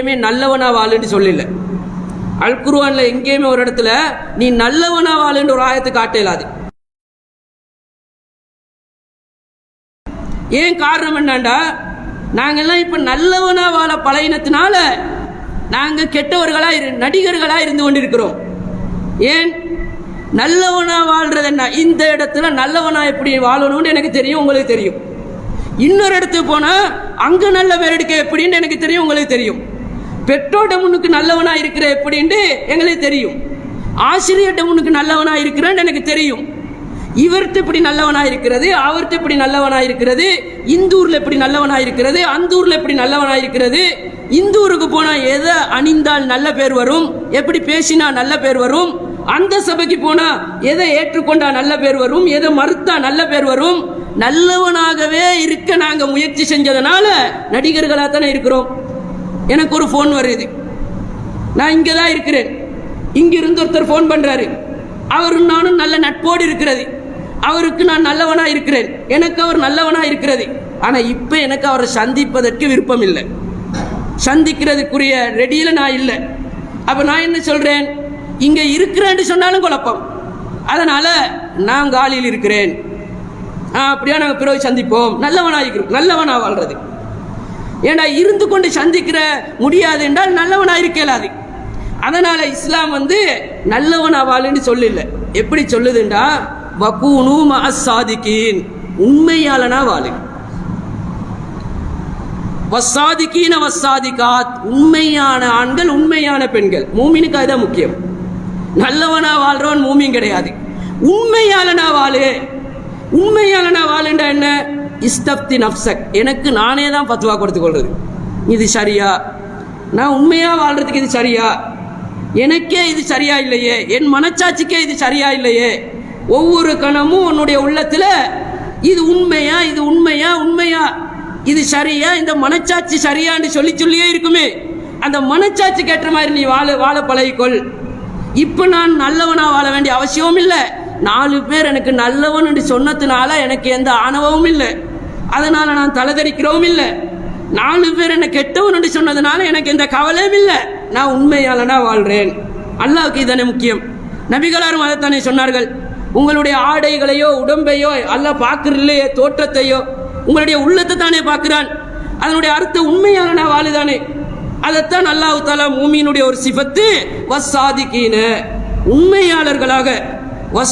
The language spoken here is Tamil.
எங்கேயுமே நல்லவனா வாழுன்னு சொல்லல. அல் எங்கேயுமே ஒரு இடத்துல நீ நல்லவனா வாழுன்ற ஒரு ஆயத்தை காட்டலாது ஏன் காரணம் என்னண்டா? நாங்கெல்லாம் இப்ப நல்லவனா வாழ பழகினத்தினால நாங்க கெட்டவர்களா இரு நடிகர்களா இருந்து கொண்டிருக்கிறோம். ஏன்? நல்லவனா வாழ்றது என்ன? இந்த இடத்துல நல்லவனா எப்படி வாழணும்னு எனக்கு தெரியும் உங்களுக்கு தெரியும். இன்னொரு இடத்துக்கு போனா அங்க நல்ல பேர் எடுக்க எப்படின்னு எனக்கு தெரியும் உங்களுக்கு தெரியும். பெற்றோட உனக்கு நல்லவனா இருக்கிற எப்படின்ட்டு எங்களுக்கு தெரியும். ஆசிரியர்கிட்ட உனக்கு நல்லவனா இருக்கிறேன்னு எனக்கு தெரியும். இவர்கிட்ட இப்படி நல்லவனா இருக்கிறது அவர்கிட்ட இப்படி நல்லவனா இருக்கிறது இந்த ஊர்ல இப்படி நல்லவனா இருக்கிறது அந்த ஊர்ல இப்படி நல்லவனா இருக்கிறது. இந்த ஊருக்கு போனா எதை அணிந்தால் நல்ல பேர் வரும் எப்படி பேசினா நல்ல பேர் வரும் அந்த சபைக்கு போனா எதை ஏற்றுக்கொண்டா நல்ல பேர் வரும் எதை மறுத்தா நல்ல பேர் வரும். நல்லவனாகவே இருக்க நாங்க முயற்சி செஞ்சதுனால நடிகர்களாக தானே இருக்கிறோம். எனக்கு ஒரு ஃபோன் வருது. நான் இங்கே தான் இருக்கிறேன். இங்கிருந்து ஒருத்தர் ஃபோன் பண்ணுறாரு அவரும் நானும் நல்ல நட்போடு இருக்கிறது. அவருக்கு நான் நல்லவனாக இருக்கிறேன். எனக்கு அவர் நல்லவனாக இருக்கிறது. ஆனால் இப்போ எனக்கு அவரை சந்திப்பதற்கு விருப்பம் இல்லை. சந்திக்கிறதுக்குரிய ரெடியில் நான் இல்லை. அப்போ நான் என்ன சொல்கிறேன் இங்கே இருக்கிறேன்னு சொன்னாலும் குழப்பம். அதனால் நான் காலியில் இருக்கிறேன். அப்படியா? நாங்கள் பிறகு சந்திப்போம். நல்லவனாக இருக்கிறோம் நல்லவனாக வாழ்கிறது ஏன்னா இருந்து கொண்டு சந்திக்கிற முடியாது என்றால் நல்லவனாக இருக்கலாது. அதனால் இஸ்லாம் வந்து நல்லவனா வாழுன்னு சொல்லல எப்படி சொல்லுதுண்டா? வக்கூனு மஅஸ்ஸாதிகீன். உண்மையாளனா வாழு வசாதிக்கீன வஸ்ஸாதிகாத். உண்மையான ஆண்கள் உண்மையான பெண்கள். மூமினுக்கு அதுதான் முக்கியம். நல்லவனா வாழ்றவன் மூமின் கிடையாது. உண்மையாளனா வாழு உண்மையாளனா வாழுண்டா என்ன? இஸ்தப்தி நப்சக் எனக்கு நானே தான் பத்துவா கொடுத்து கொள்றது இது சரியா? நான் உண்மையாக வாழ்கிறதுக்கு இது சரியா? எனக்கே இது சரியா இல்லையே? என் மனச்சாட்சிக்கே இது சரியா இல்லையே? ஒவ்வொரு கணமும் உன்னுடைய உள்ளத்தில் இது உண்மையா இது உண்மையா உண்மையா? இது சரியா? இந்த மனச்சாட்சி சரியான்னு சொல்லி சொல்லியே இருக்குமே. அந்த மனச்சாட்சிக்கு ஏற்ற மாதிரி நீ வாழ வாழ பழகிக்கொள். இப்போ நான் நல்லவனாக வாழ வேண்டிய அவசியமும் இல்லை. நாலு பேர் எனக்கு நல்லவன் என்று சொன்னதுனால எனக்கு எந்த ஆணவமும் இல்லை. அதனால நான் தலைதறிக்கிறவும் இல்லை. நாலு பேர் என்ன கெட்டவன் என்று சொன்னதுனால எனக்கு எந்த கவலையும் இல்லை. நான் உண்மையாளனா வாழ்றேன். அல்லாவுக்கு இதுதானே முக்கியம். நபிகளாரும் அதைத்தானே சொன்னார்கள் உங்களுடைய ஆடைகளையோ உடம்பையோ அல்ல பார்க்கறதில்லையே தோற்றத்தையோ உங்களுடைய உள்ளத்தை தானே பார்க்கிறான் அதனுடைய அர்த்தம் உண்மையாளனா வாழுதானே. அதைத்தான் அல்லாஹு தாலா மூமியினுடைய ஒரு சிபத்து வஸ்ஸாதிகீன உண்மையாளர்களாக ওয়াস